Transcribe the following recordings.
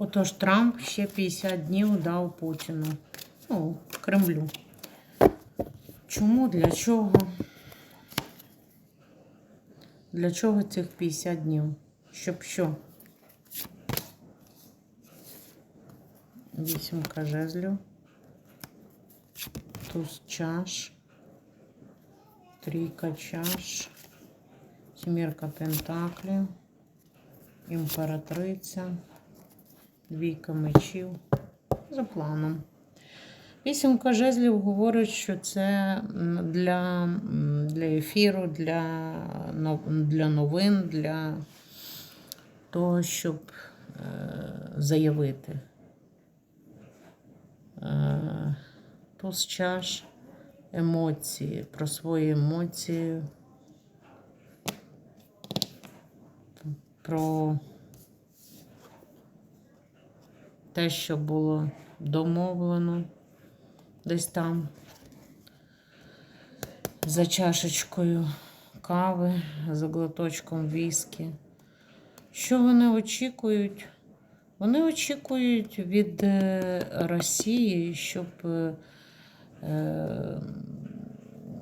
Отож, Трамп ще 50 днів дав Путіну. Ну, Кремлю. Чому? Для чого? Для чого цих 50 днів? Щоб що? Вісімка жезлів. Туз чаш. Трійка чаш. Сімірка пентаклів. Імператриця. Двійка мечів. За планом. Вісімка жезлів говорить, що це для, для ефіру, для, для новин, для того, щоб е, заявити. Е, туз чаш, емоції, про свої емоції, про те, що було домовлено десь там за чашечкою кави, за глоточком віскі. Що вони очікують? Вони очікують від е, Росії, щоб е, е,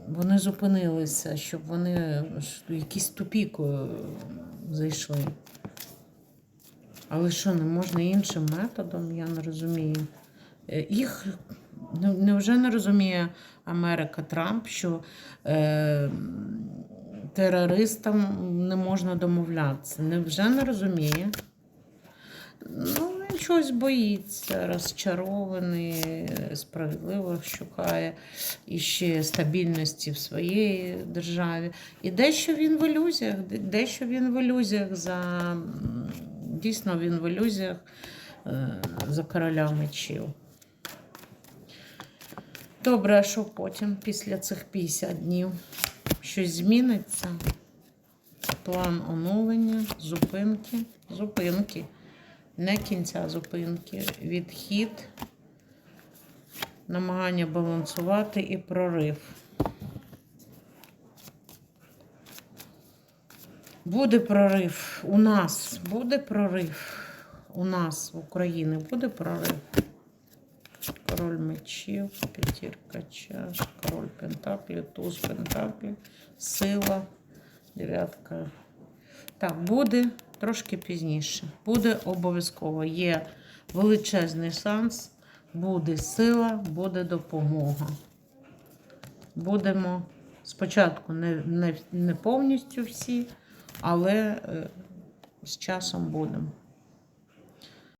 вони зупинилися, щоб вони якийсь тупік зайшли. Але що, не можна іншим методом? Я не розумію. Е, Їх невже не розуміє Америка Трамп, що е, терористам не можна домовлятися? Невже не розуміє? Ну, він чогось боїться, розчарований, справедливо шукає і ще стабільності в своїй державі. І дещо він в ілюзіях, дещо він в ілюзіях за дійсно він в ілюзіях е, за короля мечів. Добре, а що потім, після цих 50 днів? Щось зміниться? План оновлення, зупинки, зупинки, не кінця зупинки, відхід, намагання балансувати і прорив. Буде прорив у нас, буде прорив у нас в Україні, буде прорив. Король мечів, п'ятірка чаш, король пентаклів, туз пентаклів, сила, дев'ятка. Так, буде трошки пізніше. Буде обов'язково. Є величезний шанс, буде сила, буде допомога. Будемо спочатку не, не, не повністю всі, але е, з часом будемо.